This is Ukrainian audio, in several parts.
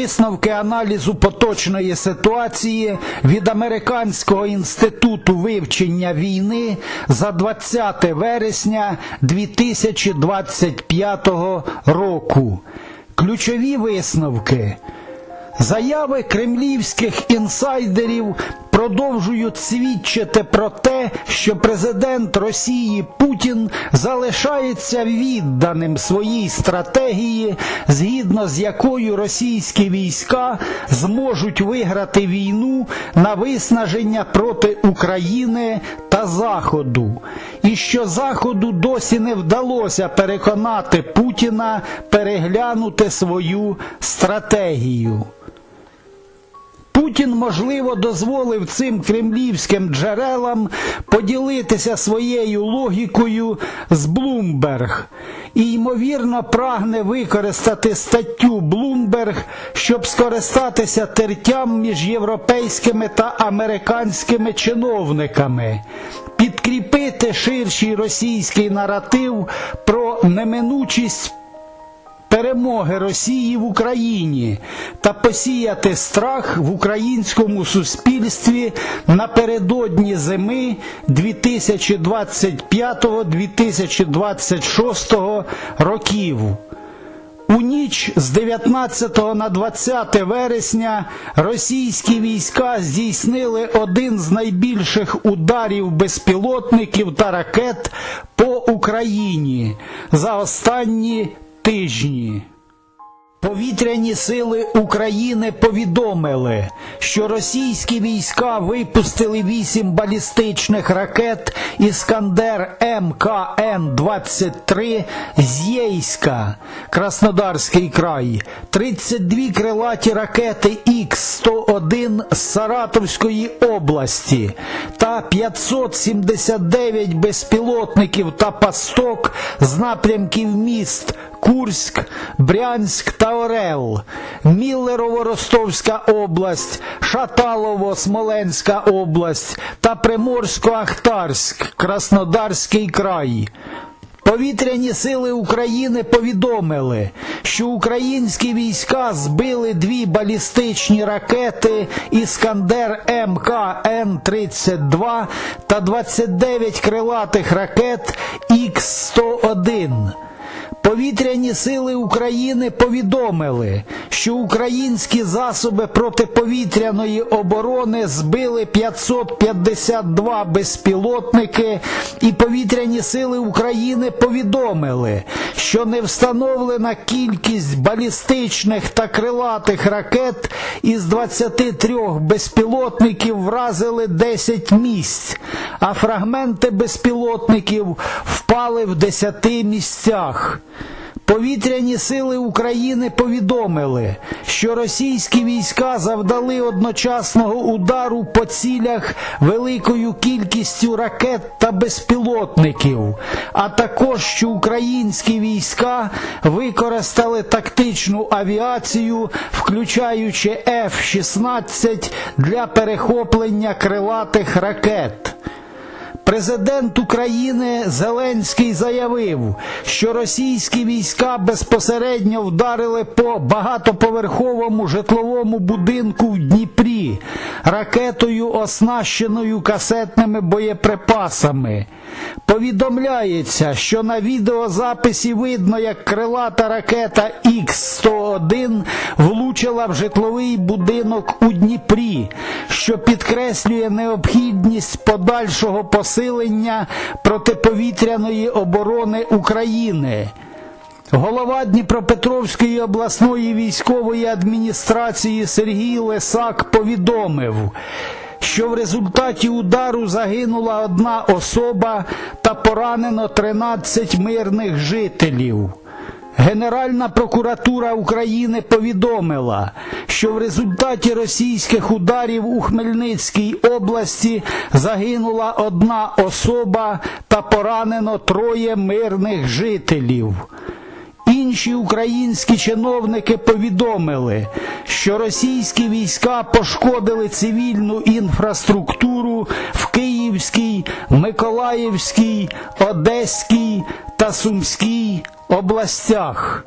Висновки аналізу поточної ситуації від Американського інституту вивчення війни за 20 вересня 2025 року. Ключові висновки. Заяви кремлівських інсайдерів продовжують свідчити про те, що президент Росії Путін залишається відданим своїй стратегії, згідно з якою російські війська зможуть виграти війну на виснаження проти України та Заходу, і що Заходу досі не вдалося переконати Путіна переглянути свою стратегію. Путін, можливо, дозволив цим кремлівським джерелам поділитися своєю логікою з Блумберг. І, ймовірно, прагне використати статтю Блумберг, щоб скористатися тертям між європейськими та американськими чиновниками, підкріпити ширший російський наратив про неминучість перемоги Росії в Україні та посіяти страх в українському суспільстві напередодні зими 2025-2026 років. У ніч з 19 на 20 вересня російські війська здійснили один з найбільших ударів безпілотників та ракет по Україні за останні тижні. Повітряні сили України повідомили, що російські війська випустили вісім балістичних ракет Іскандер МКН-23 з Єйська, Краснодарський край, 32 крилаті ракети Х-101 з Саратовської області та 579 безпілотників та пасток з напрямків міст Курськ, Брянськ та Орел, Міллерово-Ростовська область, Шаталово-Смоленська область та Приморсько-Ахтарськ, Краснодарський край. Повітряні сили України повідомили, що українські війська збили дві балістичні ракети Іскандер МКН-32 та 29 крилатих ракет Х-101. Повітряні сили України повідомили, що українські засоби протиповітряної оборони збили 552 безпілотники, і повітряні сили України повідомили, що не встановлена кількість балістичних та крилатих ракет із 23 безпілотників вразили 10 місць, а фрагменти безпілотників впали в 10 місцях. Повітряні сили України повідомили, що російські війська завдали одночасного удару по цілях великою кількістю ракет та безпілотників, а також що українські війська використали тактичну авіацію, включаючи F-16 для перехоплення крилатих ракет. Президент України Зеленський заявив, що російські війська безпосередньо вдарили по багатоповерховому житловому будинку в Дніпрі ракетою, оснащеною касетними боєприпасами. Повідомляється, що на відеозаписі видно, як крилата ракета Х-101 влучила в житловий будинок у Дніпрі, що підкреслює необхідність подальшого посилення протиповітряної оборони України. Голова Дніпропетровської обласної військової адміністрації Сергій Лесак повідомив, що в результаті удару загинула одна особа та поранено 13 мирних жителів. Генеральна прокуратура України повідомила, що в результаті російських ударів у Хмельницькій області загинула одна особа та поранено троє мирних жителів. Інші українські чиновники повідомили, що російські війська пошкодили цивільну інфраструктуру в Київській, Миколаївській, Одеській та Сумській областях.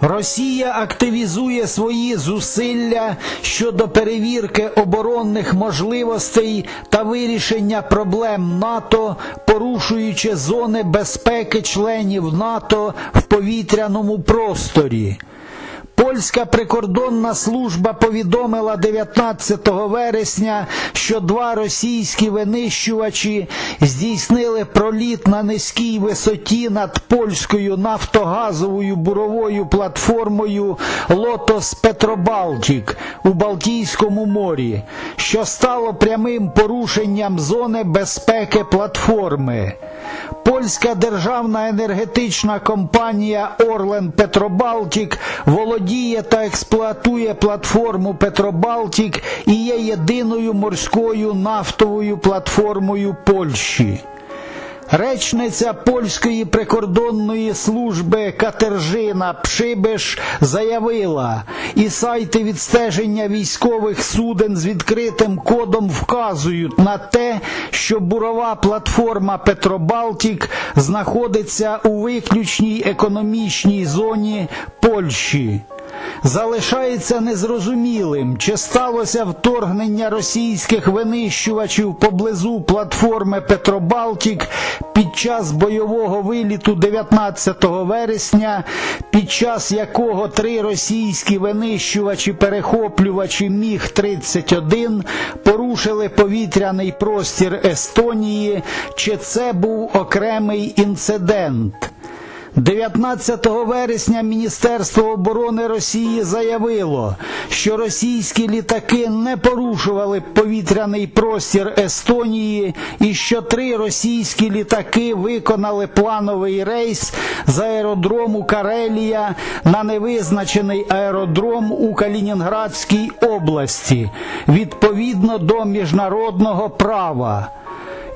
Росія активізує свої зусилля щодо перевірки оборонних можливостей та вирішення проблем НАТО, порушуючи зони безпеки членів НАТО в повітряному просторі. Польська прикордонна служба повідомила 19 вересня, що два російські винищувачі здійснили проліт на низькій висоті над польською нафтогазовою буровою платформою Лотос Петробалтік у Балтійському морі, що стало прямим порушенням зони безпеки платформи. Польська державна енергетична компанія Орлен Петробалтік володіє та експлуатує платформу Петробалтік і є єдиною морською нафтовою платформою Польщі. Речниця польської прикордонної служби Катержина Пшибиш заявила, і сайти відстеження військових суден з відкритим кодом вказують на те, що бурова платформа Петробалтік знаходиться у виключній економічній зоні Польщі. Залишається незрозумілим, чи сталося вторгнення російських винищувачів поблизу платформи Петробалтік під час бойового виліту 19 вересня, під час якого три російські винищувачі-перехоплювачі Міг-31 порушили повітряний простір Естонії, чи це був окремий інцидент. 19 вересня Міністерство оборони Росії заявило, що російські літаки не порушували повітряний простір Естонії і що три російські літаки виконали плановий рейс з аеродрому Карелія на невизначений аеродром у Калінінградській області відповідно до міжнародного права.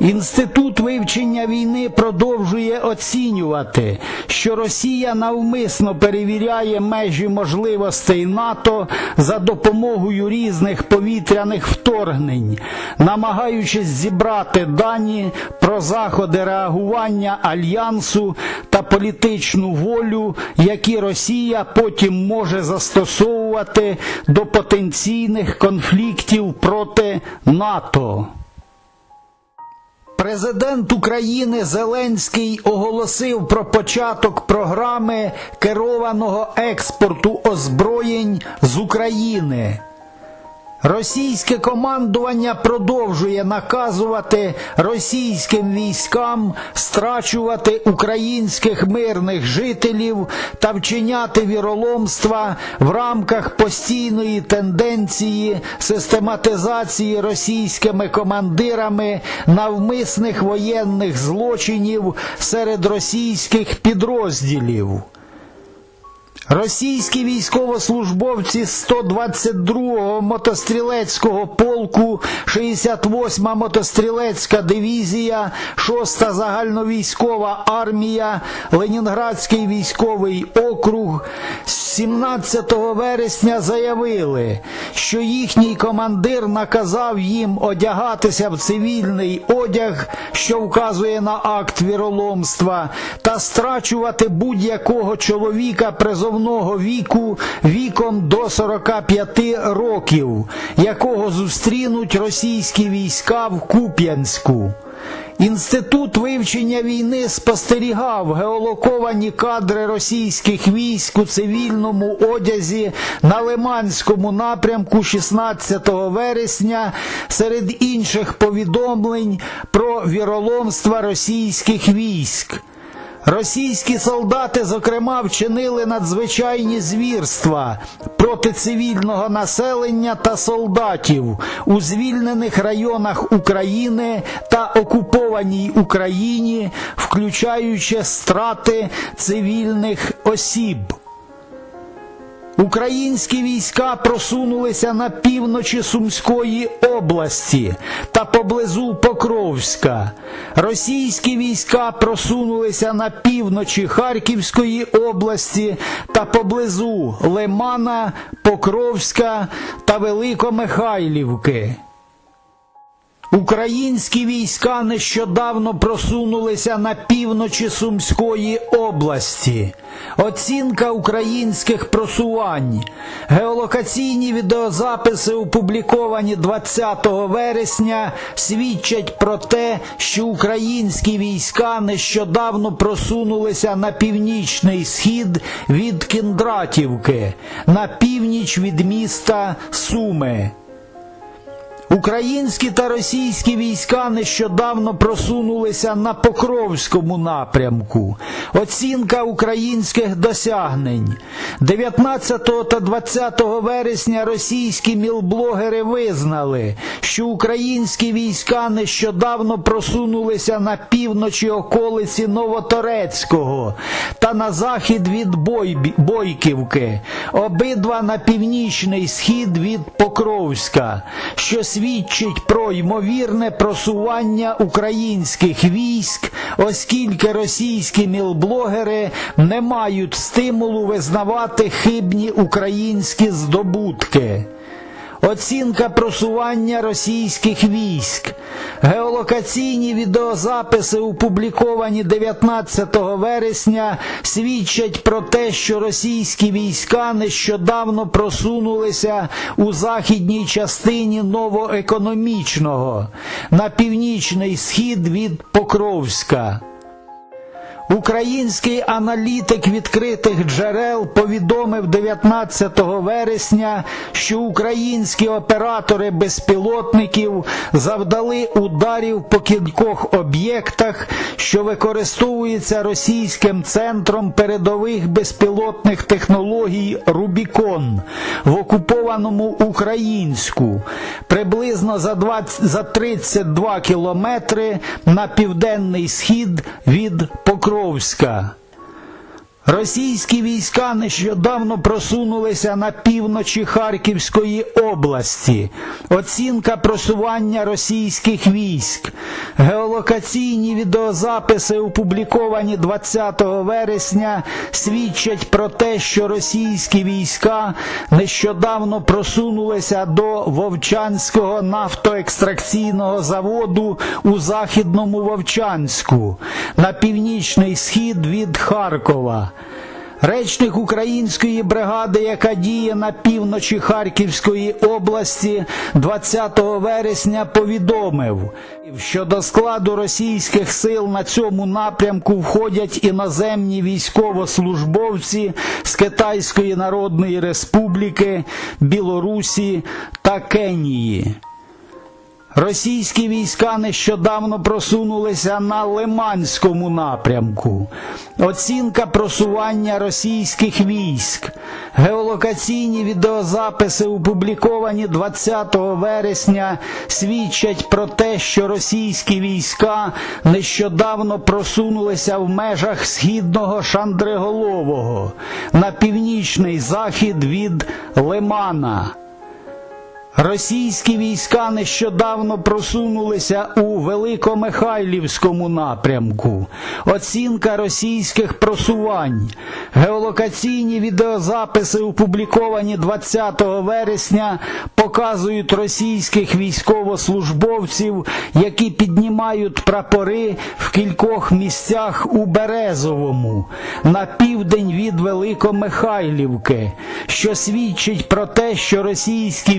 Інститут вивчення війни продовжує оцінювати, що Росія навмисно перевіряє межі можливостей НАТО за допомогою різних повітряних вторгнень, намагаючись зібрати дані про заходи реагування альянсу та політичну волю, які Росія потім може застосовувати до потенційних конфліктів проти НАТО. Президент України Зеленський оголосив про початок програми керованого експорту озброєнь з України. Російське командування продовжує наказувати російським військам страчувати українських мирних жителів та вчиняти віроломства в рамках постійної тенденції систематизації російськими командирами навмисних воєнних злочинів серед російських підрозділів. Російські військовослужбовці 122-го мотострілецького полку, 68-ма мотострілецька дивізія, 6-та загальновійськова армія, Ленінградський військовий округ. 17 вересня заявили, що їхній командир наказав їм одягатися в цивільний одяг, що вказує на акт віроломства, та страчувати будь-якого чоловіка призовного віку віком до 45 років, якого зустрінуть російські війська в Куп'янську. Інститут вивчення війни спостерігав геолоковані кадри російських військ у цивільному одязі на Лиманському напрямку 16 вересня серед інших повідомлень про віроломства російських військ. Російські солдати, зокрема, вчинили надзвичайні звірства проти цивільного населення та солдатів у звільнених районах України та окупованій Україні, включаючи страти цивільних осіб. Українські війська просунулися на півночі Сумської області та поблизу Покровська. Російські війська просунулися на півночі Харківської області та поблизу Лимана, Покровська та Великомихайлівки. Українські війська нещодавно просунулися на півночі Сумської області. Оцінка українських просувань. Геолокаційні відеозаписи, опубліковані 20 вересня, свідчать про те, що українські війська нещодавно просунулися на північний схід від Кіндратівки, на північ від міста Суми. Українські та російські війська нещодавно просунулися на Покровському напрямку. Оцінка українських досягнень. 19 та 20 вересня російські мілблогери визнали, що українські війська нещодавно просунулися на півночі околиці Новоторецького та на захід від Бойбі- Бойківки, обидва на північний схід від Покровська, що свідчить про ймовірне просування українських військ, оскільки російські мілблогери не мають стимулу визнавати хибні українські здобутки. Оцінка просування російських військ. Геолокаційні відеозаписи, опубліковані 19 вересня, свідчать про те, що російські війська нещодавно просунулися у західній частині новоекономічного на північний схід від Покровська. Український аналітик відкритих джерел повідомив 19 вересня, що українські оператори безпілотників завдали ударів по кількох об'єктах, що використовуються російським центром передових безпілотних технологій Рубікон в окупованому Українську приблизно за 20, за 32 кілометри на південний схід від Покровська. Polska. Російські війська нещодавно просунулися на півночі Харківської області. Оцінка просування російських військ. Геолокаційні відеозаписи, опубліковані 20 вересня, свідчать про те, що російські війська нещодавно просунулися до Вовчанського нафтоекстракційного заводу у Західному Вовчанську на північний схід від Харкова. Речник української бригади, яка діє на півночі Харківської області, 20 вересня повідомив, що до складу російських сил на цьому напрямку входять іноземні військовослужбовці з Китайської Народної Республіки, Білорусі та Кенії. Російські війська нещодавно просунулися на Лиманському напрямку. Оцінка просування російських військ. Геолокаційні відеозаписи, опубліковані 20 вересня, свідчать про те, що російські війська нещодавно просунулися в межах східного Шандриголового на північний захід від Лимана. Російські війська нещодавно просунулися у Великомихайлівському напрямку. Оцінка російських просувань. Геолокаційні відеозаписи, опубліковані 20 вересня, показують російських військовослужбовців, які піднімають прапори в кількох місцях у Березовому на південь від Великомихайлівки, що свідчить про те, що російські